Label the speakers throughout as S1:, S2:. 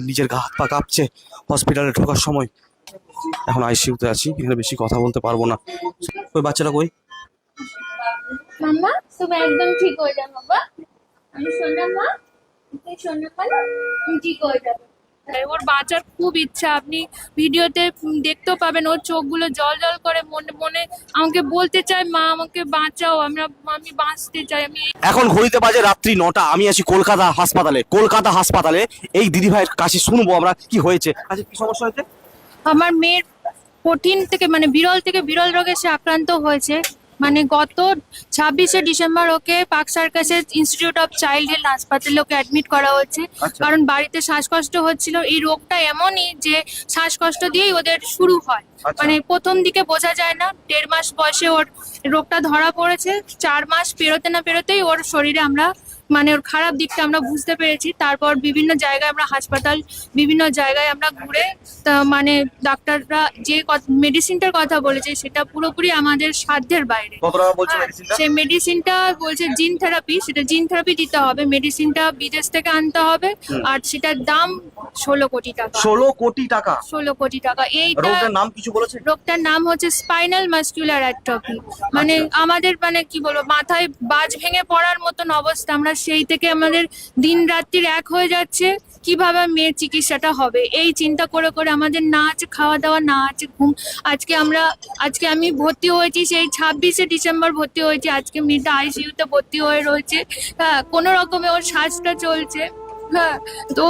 S1: নিজের গা হাত পা কাঁপছে। হসপিটালে ঢোকার সময়। এখন আইসিউতে আছি এখানে বেশি কথা বলতে পারব না। ওই বাচ্চাটা কই?
S2: ঠিক হয়ে আমি মা তুই ঠিক হয়ে
S3: ওর বাঁচার খুব ইচ্ছা। আপনি ভিডিওতে দেখতেও পাবেন ওর চোখগুলো জল জল করে মনে মনে আমাকে বলতে চায় মা আমাকে বাঁচাও আমরা আমি বাঁচতে চাই। আমি
S1: এখন ঘড়িতে বাজে রাত্রি নটা আমি আছি কলকাতা হাসপাতালে। কলকাতা হাসপাতালে এই দিদি ভাইয়ের কাছে শুনব আমরা কি হয়েছে। আচ্ছা কি সমস্যা হয়েছে?
S3: আমার মেয়ের কঠিন থেকে মানে বিরল থেকে বিরল রোগে সে আক্রান্ত হয়েছে। মানে গত ছাব্বিশে ডিসেম্বর ওকে পাক সার্কাসের ইনস্টিটিউট অফ চাইল্ড হেলথ হাসপাতালে ওকে অ্যাডমিট করা হয়েছে
S1: আচ্ছা।
S3: কারণ বাড়িতে শ্বাসকষ্ট হচ্ছিল এই রোগটা এমনই যে শ্বাসকষ্ট দিয়েই ওদের শুরু হয়
S1: আচ্ছা।
S3: মানে প্রথম দিকে বোঝা যায় না দেড় মাস বয়সে ওর রোগটা ধরা পড়েছে চার মাস পেরোতে না পেরোতেই ওর শরীরে আমরা মানে ওর খারাপ দিকটা আমরা বুঝতে পেরেছি। তারপর বিভিন্ন জায়গায় আমরা হাসপাতাল বিভিন্ন জায়গায় আমরা ঘুরে মানে ডাক্তাররা যে মেডিসিনটার কথা বলেছে সেটা পুরোপুরি আমাদের সাধ্যের বাইরে। সেই মেডিসিনটা বলছে জিন থেরাপি সেটা জিন থেরাপি দিতে হবে। মেডিসিনটা বিদেশ থেকে আনতে হবে আর সেটার দাম ষোলো কোটি টাকা।
S1: ষোলো কোটি টাকা?
S3: ষোলো কোটি টাকা। এইটা
S1: রোগটার নাম কিছু বলেছে?
S3: রোগটার নাম হচ্ছে স্পাইনাল মাস্কুলার অ্যাট্রফি মানে আমাদের মানে কি বলব মাথায় বাজ ভেঙে পড়ার মতন অবস্থা। আমরা সেই থেকে আমাদের দিন রাত্রির এক হয়ে যাচ্ছে। কীভাবে মেয়ের চিকিৎসাটা হবে? এই চিন্তা করে করে আমাদের না আছে খাওয়া দাওয়া না আছে ঘুম, আজকে আমরা, আজকে আমি ভর্তি হয়েছি সেই ছাব্বিশে ডিসেম্বর ভর্তি হয়েছি। আজকে মেয়েটা আইসিইউতে ভর্তি হয়ে রয়েছে। হ্যাঁ কোনো রকমে ওর শ্বাসটা চলছে। হ্যাঁ তো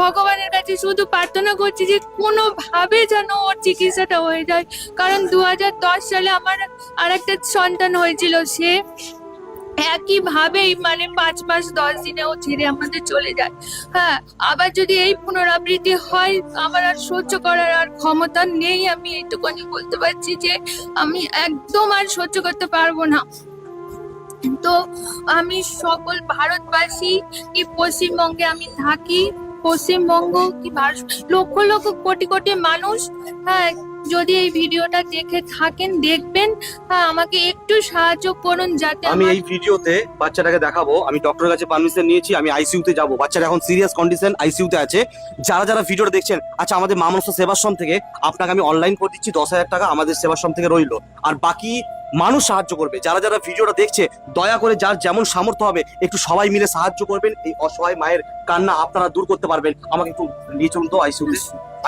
S3: ভগবানের কাছে শুধু প্রার্থনা করছি যে কোনোভাবে যেন ওর চিকিৎসাটা হয়ে যায়। কারণ দু হাজার দশ সালে আমার আর একটা সন্তান হয়েছিল সে। একইভাবেই মানে পাঁচ মাস, দশ দিনে ও ছেড়ে আমাদের চলে যায়। হ্যাঁ আবার যদি এই পুনরাবৃত্তি হয়, আমার আর সহ্য করার আর ক্ষমতা নেই, আমি এইটুকুনি বলতে পারছি যে আমি একদম আর সহ্য করতে পারব না। তো আমি সকল ভারতবাসী কি পশ্চিমবঙ্গে আমি থাকি? পশ্চিমবঙ্গ কি ভারত? লক্ষ লক্ষ কোটি কোটি মানুষ হ্যাঁ যদি এই ভিডিওটা দেখে থাকেন দেখবেন হ্যাঁ আমাকে একটু সাহায্য করুন যাতে
S1: আমি এই ভিডিওতে বাচ্চাটাকে দেখাবো। আমি ডক্টরের কাছে পারমিশন নিয়েছি আমি আইসিইউতে যাব। বাচ্চাটা এখন সিরিয়াস কন্ডিশন আইসিইউতে আছে। যারা যারা ভিডিওটা দেখছেন আচ্ছা আমাদের মা মানুষ সেবাশ্রম থেকে আপনাকে আমি অনলাইন করে দিচ্ছি দশ হাজার টাকা আমাদের সেবাশ্রম থেকে রইল। আর বাকি মানুষ সাহায্য করবে। যারা যারা ভিডিওটা দেখছে, দয়া করে যার যেমন সামর্থ্য হবে, একটু সবাই মিলে সাহায্য করবেন। এই অসহায় মায়ের কান্না আপনারা দূর করতে পারবেন। আমাকে একটু নিয়ে চলুন তো আইসিইউতে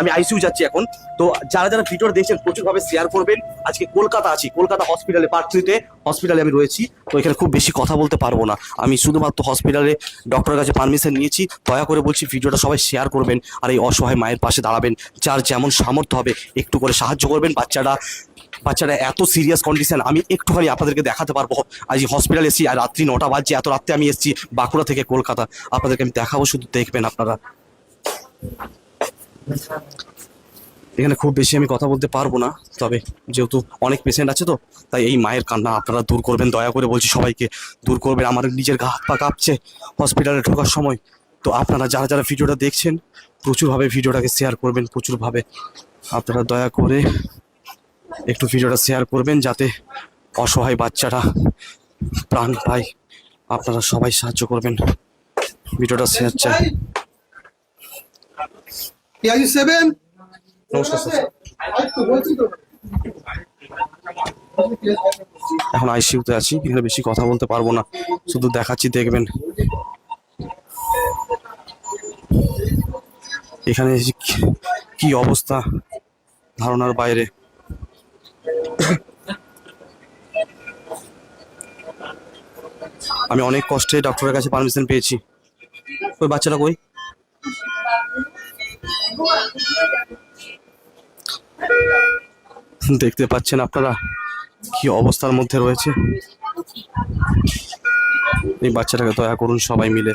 S1: আমি আইসিইউ যাচ্ছি এখন। তো যারা যারা ভিডিওটা দেখছেন প্রচুর ভাবে শেয়ার করবেন। আজকে কলকাতা আছি। কলকাতা হসপিটালে পার্ট থ্রিতে হসপিটালে আমি রয়েছি। তো এখানে খুব বেশি কথা বলতে পারব না। আমি শুধুমাত্র হসপিটালে ডক্টরের কাছে পারমিশন নিয়েছি। দয়া করে বলছি ভিডিওটা সবাই শেয়ার করবেন। আর এই অসহায় মায়ের পাশে দাঁড়াবেন। যার যেমন সামর্থ্য হবে, একটু করে সাহায্য করবেন। বাচ্চাটা বাচ্চাটা এত সিরিয়াস কন্ডিশন আমি একটুখানি আপনাদেরকে দেখাতে পারব। আজ হসপিটাল এসেছি, আর রাত্রি নটা বাজছে, এত রাত্রে আমি এসেছি বাঁকুড়া থেকে কলকাতা। আপনাদেরকে আমি দেখাবো, শুধু দেখবেন আপনারা। এখানে খুব বেশি আমি কথা বলতে পারব না, তবে যেহেতু অনেক পেশেন্ট আছে তো, তাই এই মায়ের কান্না আপনারা দূর করবেন। দয়া করে বলছি সবাইকে, দূর করবেন। আমার নিজের গা হাত পা কাঁপছে হসপিটালে ঢোকার সময়। তো আপনারা যারা যারা ভিডিওটা দেখছেন, প্রচুরভাবে ভিডিওটাকে শেয়ার করবেন, প্রচুরভাবে। আপনারা দয়া করে একটু ভিডিওটা শেয়ার করবেন যাতে অসহায় বাচ্চারা প্রাণ পায়। আপনারা সবাই সাহায্য করবেন। ভিডিওটা শেয়ার চাই। নমস্কার এখন আইসিইউতে আছি এখানে বেশি কথা বলতে পারব না। শুধু দেখাচ্ছি দেখবেন। এখানে কি অবস্থা? ধারণার বাইরে। আমি অনেক কষ্টে ডক্টরের কাছে পারমিশন পেয়েছি। ওই বাচ্চাটা কই? দেখতে পাচ্ছেন আপনারা কি অবস্থার মধ্যে রয়েছে? এই বাচ্চাটাকে দয়া করুন সবাই মিলে।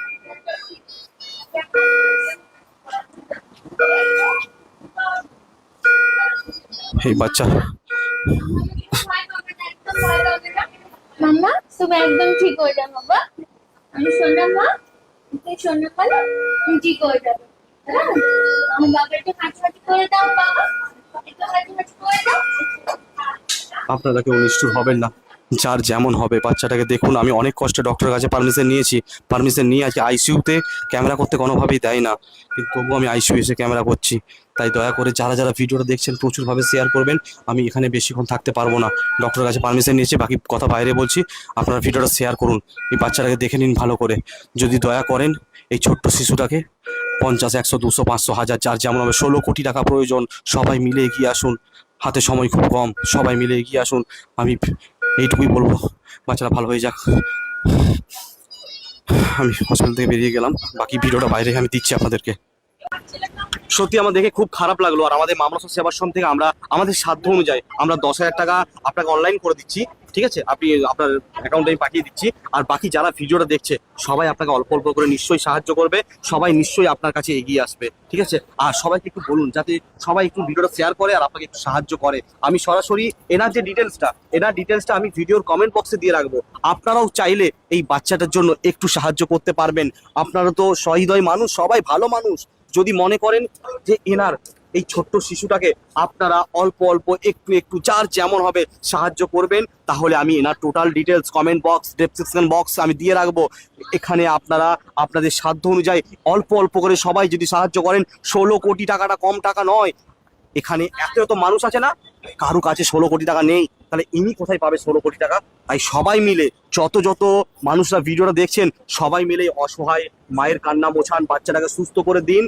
S1: এই বাচ্চা
S2: একদম ঠিক হয়ে যাবে, বাবা। আমি শোনা মা। তুই শোনা পালো তুমি ঠিক হয়ে যাবে হ্যাঁ? আমার বাবা একটু হাঁটাহাঁটি করে দাও, বাবা। একটু হাঁটাহাঁটি করে দাও।
S1: আপনারা কেউ নিষ্ঠুর হবেন না। যার যেমন হবে। বাচ্চাটাকে দেখুন, আমি অনেক কষ্টে ডক্টরের কাছে পারমিশন নিয়েছি। পারমিশন নিয়ে আজকে আইসিইউতে ক্যামেরা করতে কোনোভাবেই দেয় না। কিন্তু তবুও আমি আইসিইউ এসে ক্যামেরা করছি। তাই দয়া করে যারা যারা ভিডিওটা দেখছেন, প্রচুরভাবে শেয়ার করবেন। আমি এখানে বেশিক্ষণ থাকতে পারব না। ডক্টরের কাছে পারমিশন নিয়েছি, বাকি কথা বাইরে বলছি। আপনারা ভিডিওটা শেয়ার করুন। এই বাচ্চাটাকে দেখে নিন ভালো করে। যদি দয়া করেন, এই ছোট্ট শিশুটাকে পঞ্চাশ, একশো, দুশো, পাঁচশো, হাজার, যার যেমন হবে, ষোলো কোটি টাকা প্রয়োজন। সবাই মিলে এগিয়ে আসুন। হাতে সময় খুব কম। সবাই মিলে এগিয়ে আসুন। আমি এইটুকুই বলব। বাচ্চারা ভালো হয়ে যাক। আমি হসপিটাল থেকে বেরিয়ে গেলাম। বাকি ভিডিওটা বাইরে আমি দিচ্ছি আপনাদেরকে। সত্যি আমার দেখে খুব খারাপ লাগল। আর আমাদের মামলা সেবাশ্রম থেকে আমরা, আমাদের সাধ্য অনুযায়ী আমরা দশ হাজার টাকা আপনাকে অনলাইন করে দিচ্ছি, ঠিক আছে? আপনি আপনার অ্যাকাউন্টে আমি পাঠিয়ে দিচ্ছি, আর বাকি যারা ভিডিওটা দেখছে, সবাই আপনাকে অল্প অল্প করে নিশ্চয়ই সাহায্য করবে, সবাই নিশ্চয়ই আপনার কাছে এগিয়ে আসবে, ঠিক আছে? আর সবাইকে একটু বলুন, যাতে সবাই একটু ভিডিওটা শেয়ার করে আর আপনাকে একটু সাহায্য করে। আমি সরাসরি এনার যে ডিটেলসটা এনার ডিটেলসটা আমি ভিডিওর কমেন্ট বক্সে দিয়ে রাখব। আপনারাও চাইলে এই বাচ্চাটার জন্য একটু সাহায্য করতে পারবেন। আপনারা তো সহৃদয় মানুষ, সবাই ভালো মানুষ। যদি মনে করেন যে এনার এই ছোট্ট শিশুটাকে আপনারা অল্প অল্প একটু একটু যার যেমন হবে সাহায্য করবেন, তাহলে আমি এনার total details comment box description box আমি দিয়ে রাখব। এখানে আপনারা, আপনাদের সাধ্য অনুযায়ী অল্প অল্প করে সবাই যদি সাহায্য করেন, ষোলো কোটি টাকাটা কম টাকা নয়। এখানে এত এত মানুষ আছে না কারও কাছে ষোলো কোটি টাকা নেই। তাহলে ইনি কোথায় পাবে ষোলো কোটি টাকা? তাই সবাই মিলে যত যত মানুষরা ভিডিওটা দেখছেন, সবাই মিলে অসহায় মায়ের কান্না মোছান, বাচ্চাটাকে সুস্থ করে দিন।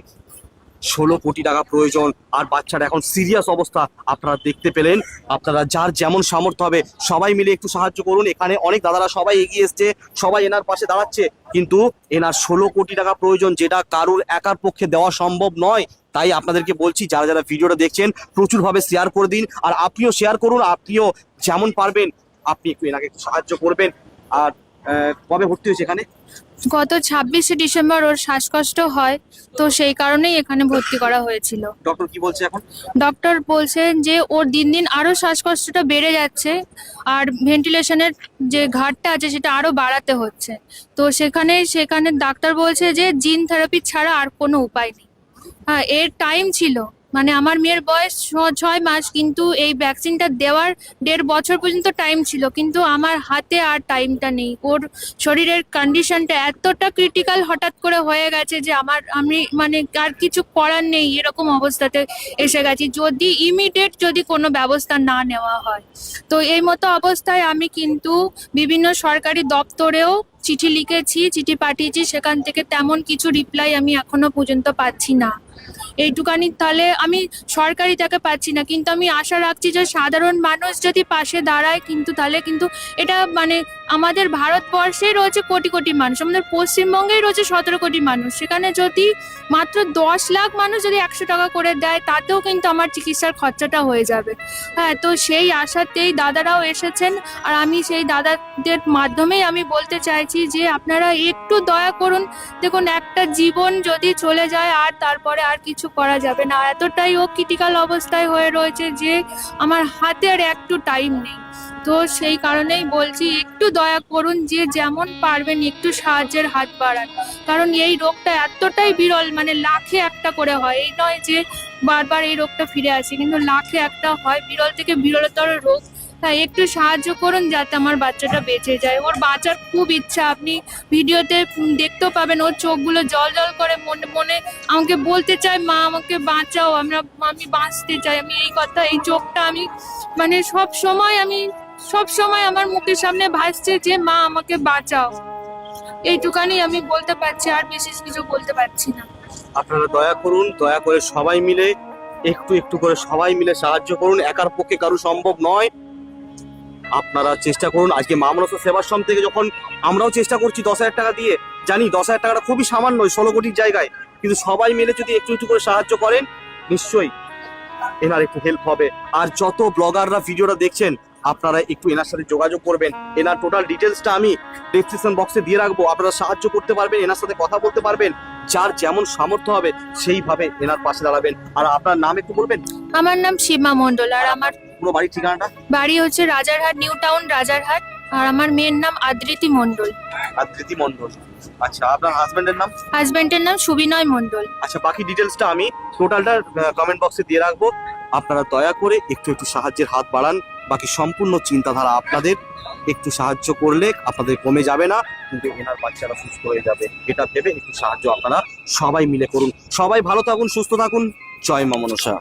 S1: ষোলো কোটি টাকা প্রয়োজন, আর বাচ্চাটা এখন সিরিয়াস অবস্থা, আপনারা দেখতে পেলেন। আপনারা যার যেমন সামর্থ্য হবে, সবাই মিলে একটু সাহায্য করুন। এখানে অনেক দাদারা সবাই এগিয়ে এসছে, সবাই এনার পাশে দাঁড়াচ্ছে। কিন্তু এনার ষোলো কোটি টাকা প্রয়োজন, যেটা কারুর একার পক্ষে দেওয়া সম্ভব নয়, তাই আপনাদেরকে বলছি, যারা যারা ভিডিওটা দেখছেন, প্রচুরভাবে শেয়ার করে দিন। আর আপনিও শেয়ার করুন, আপনিও যেমন পারবেন, আপনি একটু এনাকে একটু সাহায্য করবেন। আর কবে ভর্তি হয়েছে এখানে?
S3: গত ছাব্বিশে ডিসেম্বর ওর শ্বাসকষ্ট হয় তো সেই কারণেই এখানে ভর্তি করা হয়েছিল।
S1: ডক্টর কি বলছে এখন?
S3: ডক্টর বলছেন যে ওর দিন দিন আরও শ্বাসকষ্টটা বেড়ে যাচ্ছে আর ভেন্টিলেশনের যে ঘাটটা আছে সেটা আরও বাড়াতে হচ্ছে। তো সেখানে সেখানে ডাক্তার বলছে যে জিন থেরাপি ছাড়া আর কোনো উপায় নেই। হ্যাঁ এর টাইম ছিল মানে আমার মেয়ের বয়স ছয় মাস, কিন্তু এই ভ্যাকসিনটা দেওয়ার দেড় বছর পর্যন্ত টাইম ছিল, কিন্তু আমার হাতে আর টাইমটা নেই। ওর শরীরের কন্ডিশনটা এতটা ক্রিটিক্যাল হঠাৎ করে হয়ে গেছে যে আমার, আমি মানে আর কিছু করার নেই, এরকম অবস্থাতে এসে গেছি। যদি ইমিডিয়েট যদি কোনো ব্যবস্থা না নেওয়া হয়। তো এই মতো অবস্থায় আমি কিন্তু বিভিন্ন সরকারি দপ্তরেও চিঠি লিখেছি, চিঠি পাঠিয়েছি, সেখান থেকে তেমন কিছু রিপ্লাই আমি এখনও পর্যন্ত পাচ্ছি না। এইটুকানি তাহলে আমি সরকারি টাকা পাচ্ছি না, কিন্তু আমি আশা রাখছি যে সাধারণ মানুষ যদি পাশে দাঁড়ায় কিন্তু তাহলে কিন্তু এটা মানে আমাদের ভারতবর্ষে রয়েছে কোটি কোটি মানুষ, আমাদের পশ্চিমবঙ্গেই রয়েছে সতেরো কোটি মানুষ। সেখানে যদি মাত্র দশ লাখ মানুষ যদি একশো টাকা করে দেয়, তাতেও কিন্তু আমার চিকিৎসার খরচাটা হয়ে যাবে। হ্যাঁ তো সেই আশাতেই দাদারাও এসেছেন, আর আমি সেই দাদাদের মাধ্যমেই আমি বলতে চাইছি যে আপনারা একটু দয়া করুন। দেখুন, একটা জীবন যদি চলে যায় আর তারপরে আর কিছু করা যাবে না। এতটাই ও ক্রিটিক্যাল অবস্থায় হয়ে রয়েছে যে আমার হাতে আর একটু টাইম নেই। তো সেই কারণেই বলছি, একটু দয়া করুন যে যেমন পারবেন একটু সাহায্যের হাত বাড়ান। কারণ এই রোগটা এতটাই বিরল মানে লাখে একটা করে হয়। এই নয় যে বারবার এই রোগটা ফিরে আসে, কিন্তু লাখে একটা হয়। বিরল থেকে বিরলতর রোগ। তাই একটু সাহায্য করুন যাতে আমার বাচ্চাটা বেঁচে যায়। ওর বাঁচার খুব ইচ্ছা। আপনি ভিডিওতে দেখতেও পাবেন, ওর চোখগুলো জল জল করে মনে মনে আমাকে বলতে চায়, মা, আমাকে বাঁচাও, আমরা, আমি বাঁচতে চাই, আমি এই কথা, এই চোখটা আমি মানে সব সময় আমি, সব সময় আমার মুখের সামনে ভাসছে যে, মা, আমাকে বাঁচাও। এইটুকানি আমি বলতে পারছি, আর বিশেষ কিছু বলতে পারছি না।
S1: আপনারা দয়া করুন, দয়া করে সবাই মিলে, একটু একটু করে সবাই মিলে সাহায্য করুন। একার পক্ষে কারও সম্ভব নয়। আপনারা চেষ্টা করুন। আজকে মামনস সেবাশ্রম থেকে যখন আমরাও চেষ্টা করছি দশ হাজার টাকা দিয়ে, জানি দশ হাজার টাকাটা খুবই সামান্য ষোলো কোটির জায়গায়। কিন্তু সবাই মিলে যদি একটু একটু করে সাহায্য করেন, নিশ্চয়ই এনার একটু হেল্প হবে। আর যত ব্লগাররা ভিডিওটা দেখছেন, আপনারা একটু এনার সাথে যোগাযোগ করবেন। এনার টোটাল ডিটেলসটা আমি ডেসক্রিপশন বক্সে দিয়ে রাখব। আপনারা সাহায্য করতে পারবেন, এনার সাথে কথা বলতে পারবেন। যার যেমন সামর্থ্য হবে, সেইভাবে এনার পাশে দাঁড়াবেন। আর আপনার নাম একটু বলবেন?
S3: আমার নাম সীমা মণ্ডল। আর আমার
S1: পুরো বাড়ির ঠিকানাটা?
S3: বাড়ি হচ্ছে রাজারহাট নিউ টাউন রাজারহাট। আর আমার মেয়ের নাম আদ্রিতি মণ্ডল।
S1: আর ধৃতি মন্ডল আচ্ছা আপনার হাজবেন্ডের নাম?
S3: হাজবেন্ডের নাম সুবিনয় মণ্ডল।
S1: আচ্ছা বাকি ডিটেলসটা আমি টোটালটা কমেন্ট বক্সে দিয়ে রাখব। আপনারা দয়া করে একটু একটু সাহায্যের হাত বাড়ান। বাকি সম্পূর্ণ চিন্তাধারা আপনাদের। একটু সাহায্য করলে আপনাদের কমে যাবে না কিন্তু এনার বাচ্চারা সুস্থ হয়ে যাবে। এটা ভেবে একটু সাহায্য আপনারা সবাই মিলে করুন। সবাই ভালো থাকুন সুস্থ থাকুন। জয় মা মনসা।